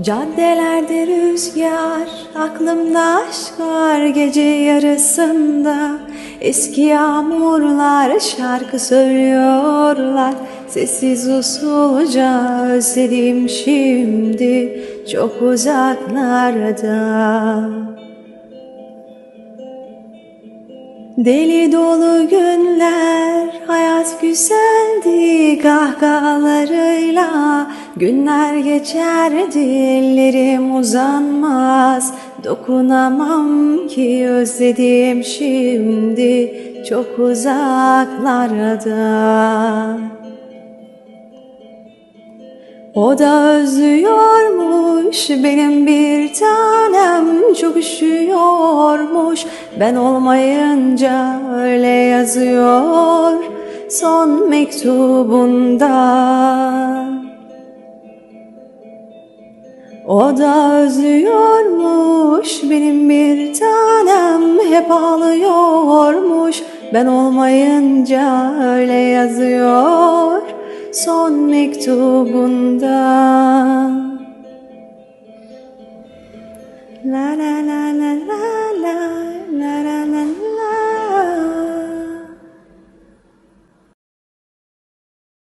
Caddelerde rüzgar, aklımda aşk var gece yarısında. Eski yağmurlar şarkı söylüyorlar. Sessiz usulca özledim şimdi çok uzaklarda. Deli dolu günler, hayat güzeldi kahkahalarıyla. Günler geçerdi, ellerim uzanmaz. Dokunamam ki özledim şimdi. Çok uzaklarda. O da özlüyormuş benim bir tanem. Çok üşüyormuş. Ben olmayınca öyle yazıyor son mektubunda. O da özlüyormuş benim bir tanem hep ağlıyormuş. Ben olmayınca öyle yazıyor son mektubunda. La la la